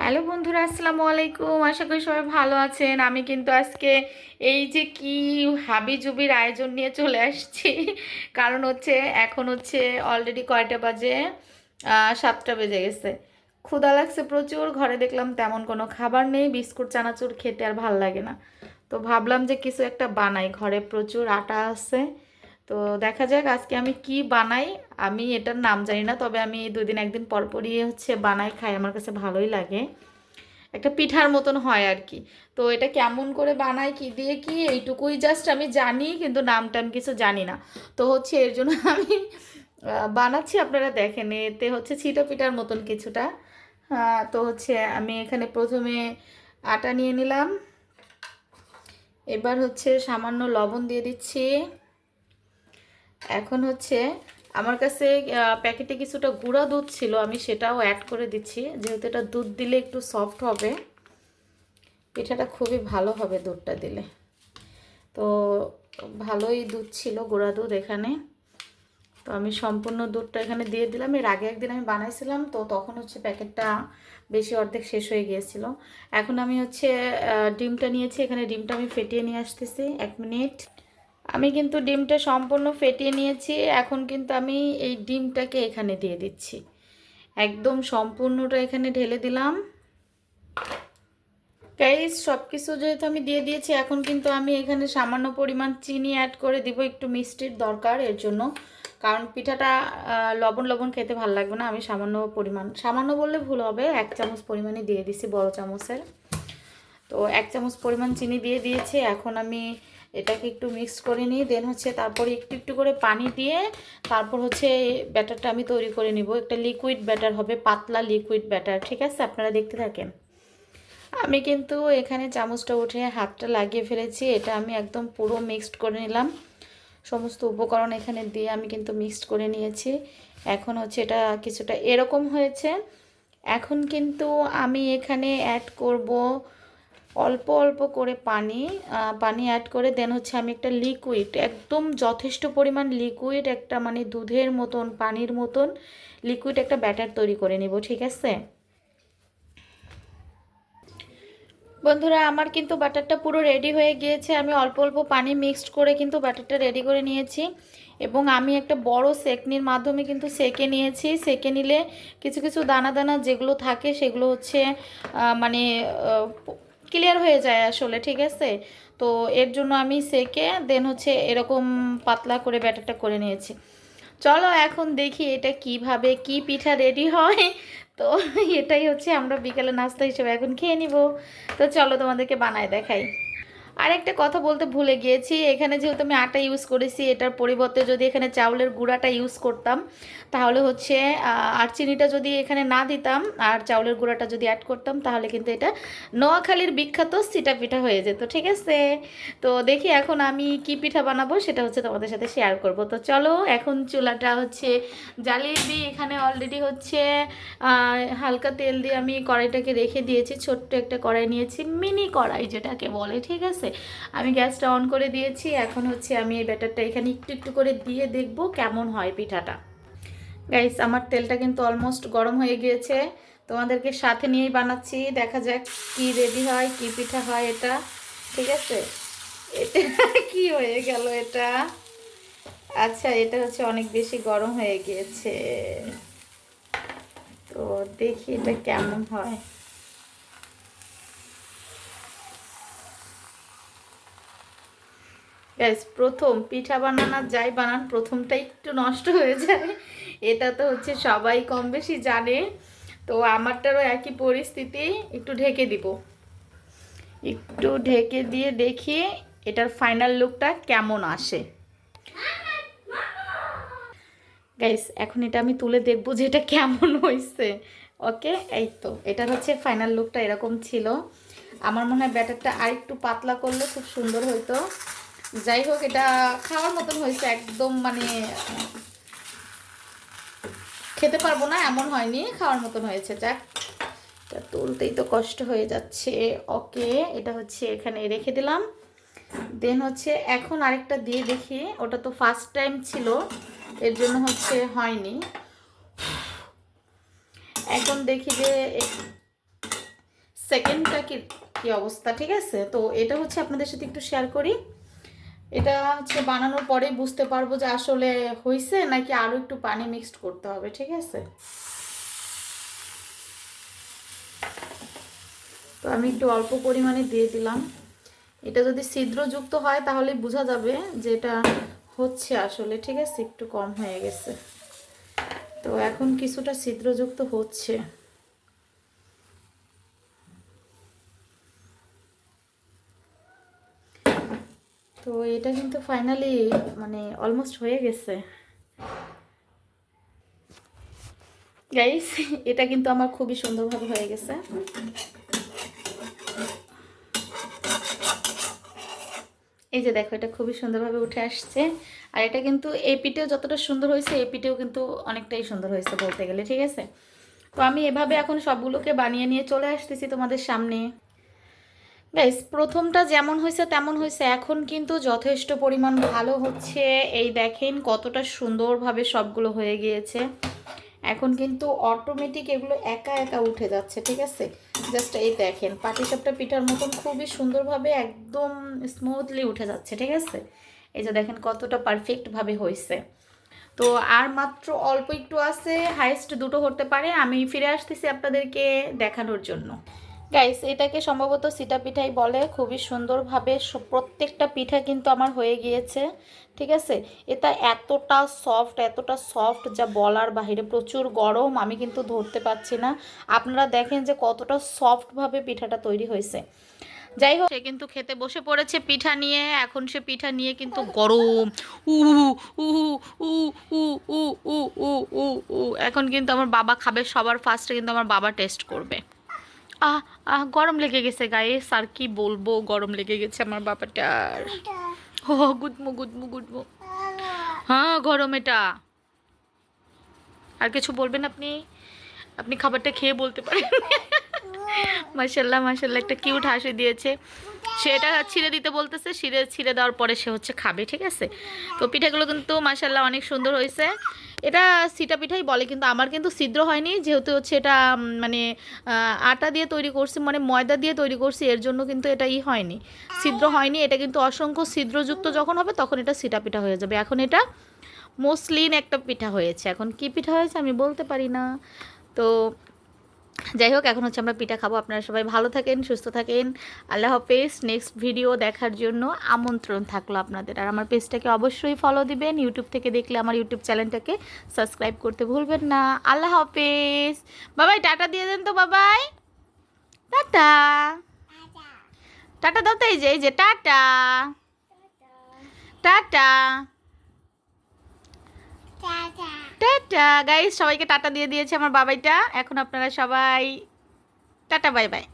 Hello বন্ধুরা, আসসালামু আলাইকুম। আশা করি সবাই ভালো আছেন। আমি কিন্তু আজকে এই যে কি হাবি জুবির আয়োজন নিয়ে চলে আসছি। কারণ হচ্ছে, এখন হচ্ছে অলরেডি কয়টা বাজে? সাতটা বেজে গেছে। ক্ষুদা লাগছে প্রচুর, ঘরে দেখলাম তেমন কোনো খাবার নেই, বিস্কুট, চানাচুর খেতে আর ভালো লাগে না। তো ভাবলাম যে কিছু একটা বানাই। ঘরে প্রচুর আটা আছে। তো দেখা যাক আজকে আমি কি বানাই। আমি এটার নাম জানি না, তবে আমি দুই দিন একদিন পর পরই হচ্ছে বানাই খাই, আমার কাছে ভালোই লাগে। একটা পিঠার মতন হয় আর কি। তো এটা কেমন করে বানাই, কি দিয়ে কি, এইটুকুই জাস্ট আমি জানি, কিন্তু নাম টাম কিছু জানি না। তো হচ্ছে এর জন্য আমি বানাচ্ছি, আপনারা দেখেন, এতে হচ্ছে ছিটা পিঠার মতন কিছুটা। তো হচ্ছে আমি এখানে প্রথমে আটা নিয়ে নিলাম। এবার হচ্ছে সামান্য লবণ দিয়ে দিচ্ছি। এখন হচ্ছে আমার কাছে প্যাকেটে কিছুটা গুঁড়া দুধ ছিল, আমি সেটাও অ্যাড করে দিচ্ছি। যেহেতু এটা দুধ দিলে একটু সফট হবে, পিঠাটা খুবই ভালো হবে দুধটা দিলে। তো ভালোই দুধ ছিল, গুঁড়া দুধ এখানে। তো আমি সম্পূর্ণ দুধটা এখানে দিয়ে দিলাম। এর আগে একদিন আমি বানাইছিলাম, তো তখন হচ্ছে প্যাকেটটা বেশি অর্ধেক শেষ হয়ে গিয়েছিল। এখন আমি হচ্ছে ডিমটা নিয়েছি, এখানে ডিমটা আমি ফেটিয়ে নিয়ে আসতেছি, এক মিনিট। আমি কিন্তু ডিমটা সম্পূর্ণ ফেটিয়ে নিয়েছি। এখন কিন্তু আমি এই ডিমটাকে এখানে দিয়ে দিচ্ছি। একদম সম্পূর্ণটা এখানে ঢেলে দিলাম। গাইস সব কিছু যেহেতু আমি দিয়ে দিয়েছি, এখন কিন্তু আমি এখানে সামান্য পরিমাণ চিনি অ্যাড করে দিব। একটু মিষ্টির দরকার এর জন্য। কারণ পিঠাটা লবণ লবণ খেতে ভালো লাগবে না। আমি সামান্য পরিমাণ, সামান্য বললে ভুল হবে। এক চামচ পরিমাণে দিয়ে দিছি বড় চামচের। তো এক চামচ পরিমাণ চিনি দিয়ে দিয়েছি। এখন আমি এটাকে একটু মিক্স করে নিই দেন হচ্ছে তারপরে একটু একটু করে পানি দিয়ে তারপর হচ্ছে ব্যাটারটা আমি তৈরি করে নিব। একটা লিকুইড ব্যাটার হবে, পাতলা লিকুইড ব্যাটার ঠিক আছে? আপনারা দেখতে থাকেন। আমি কিন্তু এখানে চামচটা উঠে হাতটা লাগিয়ে ফেলেছি, এটা আমি একদম পুরো মিক্সড করে নিলাম। সমস্ত উপকরণ এখানে দিয়ে আমি কিন্তু মিক্সড করে নিয়েছি। এখন হচ্ছে এটা কিছুটা এরকম হয়েছে। এখন কিন্তু আমি এখানে অ্যাড করব অল্প অল্প করে পানি পানি অ্যাড করে দেন হচ্ছে আমি একটা লিকুইড একদম যথেষ্ট পরিমাণ লিকুইড একটা মানে দুধের মতন, পানির মতন লিকুইড একটা ব্যাটার তৈরি করে নিব, ঠিক আছে? বন্ধুরা, আমার কিন্তু বাটারটা পুরো রেডি হয়ে গিয়েছে। আমি অল্প অল্প পানি মিক্সড করে কিন্তু বাটারটা রেডি করে নিয়েছি। এবং আমি একটা বড় সেকনির মাধ্যমে কিন্তু সেকে নিয়েছি। সেকে নিলে কিছু কিছু দানা দানা যেগুলো থাকে, সেগুলো হচ্ছে মানে ক্লিয়ার হয়ে যায় আসলে, ঠিক আছে? তো এর জন্য আমি সেকে দেন হচ্ছে এরকম পাতলা করে ব্যাটারটা করে নিয়েছি। চলো এখন দেখি এটা কীভাবে, কি পিঠা রেডি হয়? তো এটাই হচ্ছে আমরা বিকালে নাস্তা হিসেবে এখন খেয়ে নিব। তো চলো তোমাদেরকে বানায় দেখাই। আর একটা কথা বলতে ভুলে গিয়েছি, এখানে যেহেতু আমি আটা ইউজ করেছি, এটার পরিবর্তে যদি এখানে চাউলের গুঁড়াটা ইউজ করতাম, তাহলে হচ্ছে আর চিনিটা যদি এখানে না দিতাম, আর চাউলের গুঁড়াটা যদি অ্যাড করতাম, তাহলে কিন্তু এটা নোয়াখালীর বিখ্যাত সিটা পিঠা হয়ে যেত, ঠিক আছে? তো দেখি এখন আমি কি পিঠা বানাবো, সেটা হচ্ছে তোমাদের সাথে শেয়ার করব। তো চলো, এখন চুলাটা হচ্ছে জ্বালিয়ে দিই, এখানে অলরেডি হচ্ছে হালকা তেল দিয়ে আমি কড়াইটাকে রেখে দিয়েছি, ছোট্ট একটা কড়াই নিয়েছি, মিনি কড়াই যেটাকে বলে, ঠিক আছে? আমি গ্যাসটা অন করে দিয়েছি, এখন হচ্ছে আমি এই ব্যাটারটা এখানে একটু একটু করে দিয়ে দেখব কেমন হয় পিঠাটা। গাইস আমার তেলটা কিন্তু অলমোস্ট গরম হয়ে গিয়েছে। তোমাদেরকে সাথে নিয়েই বানাচ্ছি, দেখা যাক কি রেডি হয়, কি পিঠা হয় এটা। ঠিক আছে? এটা কি হয়ে গেল এটা? আচ্ছা এটা হচ্ছে অনেক বেশি গরম হয়ে গিয়েছে। তো দেখি এটা কেমন হয়। গ্যাস প্রথম পিঠা বানানোর যাই বানান প্রথমটা একটু নষ্ট হয়ে যায়। এটা তো হচ্ছে সবাই কম বেশি জানে। তো আমারটারও একই পরিস্থিতি, একটু ঢেকে দিব। একটু ঢেকে দিয়ে দেখি এটার ফাইনাল লুকটা কেমন আসে। গাইস এখন এটা আমি তুলে দেখব যে এটা কেমন হয়েছে ওকে এই তো, এটার হচ্ছে ফাইনাল লুকটা এরকম ছিল। আমার মনে হয় ব্যাটারটা আর একটু পাতলা করলে খুব সুন্দর হইতো। যাই হোক, এটা খাওয়ার মতন হয়েছে একদম মানে খেতে পারব না, এমন হয়নি, খাওয়ার মতন হয়েছে, যাক। এটা তুলতেই তো কষ্ট হয়ে যাচ্ছে। ওকে, এটা হচ্ছে এখানে রেখে দিলাম। দেন হচ্ছে, এখন আরেকটা দিয়ে দেখি, ওটা তো ফার্স্ট টাইম ছিল, এর জন্য হচ্ছে হয়নি। এখন দেখি যে সেকেন্ডটা কি অবস্থা, ঠিক আছে? তো এটা হচ্ছে আপনাদের সাথে একটু শেয়ার করি। এটা হচ্ছে বানানোর পরেই বুঝতে পারব যে আসলে হয়েছে নাকি আরও একটু পানি মিক্সড করতে হবে, ঠিক আছে? তো আমি একটু অল্প পরিমাণে দিয়ে দিলাম। এটা যদি ছিদ্রযুক্ত হয় তাহলে বোঝা যাবে যে এটা হচ্ছে আসলে, ঠিক আছে? একটু কম হয়ে গেছে। তো এখন কিছুটা ছিদ্রযুক্ত হচ্ছে। তো এটা কিন্তু ফাইনালি মানে অলমোস্ট হয়ে গেছে। গাইস এটা কিন্তু আমার খুবই সুন্দরভাবে হয়ে গেছে। এই যে দেখো, এটা খুবই সুন্দরভাবে উঠে আসছে। আর এটা কিন্তু এই পিঠেও যতটা সুন্দর হয়েছে, এই কিন্তু অনেকটাই সুন্দর হয়েছে বলতে গেলে, ঠিক আছে? তো আমি এভাবে এখন সবগুলোকে বানিয়ে নিয়ে চলে আসতেছি তোমাদের সামনে। গাইস প্রথমটা যেমন হয়েছে তেমন হয়েছে। এখন কিন্তু যথেষ্ট পরিমাণ ভালো হচ্ছে। এই দেখেন কতটা সুন্দরভাবে সবগুলো হয়ে গিয়েছে। এখন কিন্তু অটোমেটিক এগুলো একা একা উঠে যাচ্ছে, ঠিক আছে? জাস্ট এই দেখেন পাটিসাপটা পিঠার মতন খুবই সুন্দরভাবে একদম স্মুথলি উঠে যাচ্ছে, ঠিক আছে? এই যে দেখেন কতটা পারফেক্টভাবে হয়েছে। তো আর মাত্র অল্প একটু আছে হাইস্ট দুটো হতে পারে। আমি ফিরে আসতেছি আপনাদেরকে দেখানোর জন্য। গাইস এটাকে সম্ভবত সিটা পিঠাই বলে খুবই সুন্দরভাবে প্রত্যেকটা পিঠা কিন্তু আমার হয়ে গিয়েছে ঠিক আছে এটা এতটা সফট এতটা সফট যা বলার বাহিরে প্রচুর গরম আমি কিন্তু ধরতে পারছি না আপনারা দেখেন যে কতটা সফটভাবে পিঠাটা তৈরি হয়েছে যাই হোক সে কিন্তু খেতে বসে পড়েছে পিঠা নিয়ে এখন সে পিঠা নিয়ে কিন্তু গরম উ উ উ উ উ উ উ উ এখন কিন্তু আমার বাবা খাবে সবার ফার্স্টে কিন্তু আমার বাবা টেস্ট করবে আহ আহ গরম লেগে গেছে গায়ে স্যার কি বলব গরম লেগে গেছে আমার বাবাটার। ও গুদমু গুদমু গুদমু। হ্যাঁ গরম এটা। আর কিছু বলবেন আপনি? আপনি খাবারটা খেয়ে বলতে পারেন। মাসাল্লাহ মাসাল্লাহ একটা কিউট হাসি দিয়েছে। সে এটা ছিঁড়ে দিতে বলতেছে, ছিঁড়ে ছিঁড়ে দেওয়ার পরে সে হচ্ছে খাবে, ঠিক আছে? তো পিঠাগুলো কিন্তু মাসাল্লাহ অনেক সুন্দর হয়েছে। এটা সিটা পিঠাই বলে, কিন্তু আমার কিন্তু ছিদ্র হয়নি, যেহেতু হচ্ছে এটা মানে আটা দিয়ে তৈরি করছি মানে ময়দা দিয়ে তৈরি করছি, এর জন্য কিন্তু এটা ই হয়নি। ছিদ্র হয়নি, এটা কিন্তু অসংখ্য ছিদ্রযুক্ত যখন হবে, তখন এটা সিটা পিঠা হয়ে যাবে। এখন এটা মসলিন একটা পিঠা হয়েছে। এখন কি পিঠা হয়েছে আমি বলতে পারি না। তো যাই হোক, এখন হচ্ছে আমরা পিঠা খাব। আপনারা সবাই ভালো থাকেন, সুস্থ থাকেন। আল্লাহ হাফেজ। নেক্সট ভিডিও দেখার জন্য আমন্ত্রণ থাকল আপনাদের। আর আমার পেজটাকে অবশ্যই ফলো দিবেন। ইউটিউব থেকে দেখলে আমার ইউটিউব চ্যানেলটাকে সাবস্ক্রাইব করতে ভুলবেন না। আল্লাহ হাফেজ। বাবাই, টাটা দিয়ে দেন তো বাবাই। টাটা। টাটা দাও তো এই যে এই যে, টাটা। টাটা। টাটা। গাইজ সবাইকে টাটা দিয়ে দিয়েছে আমার বাবাইটা। এখন আপনারা সবাই টাটা বাই বাই।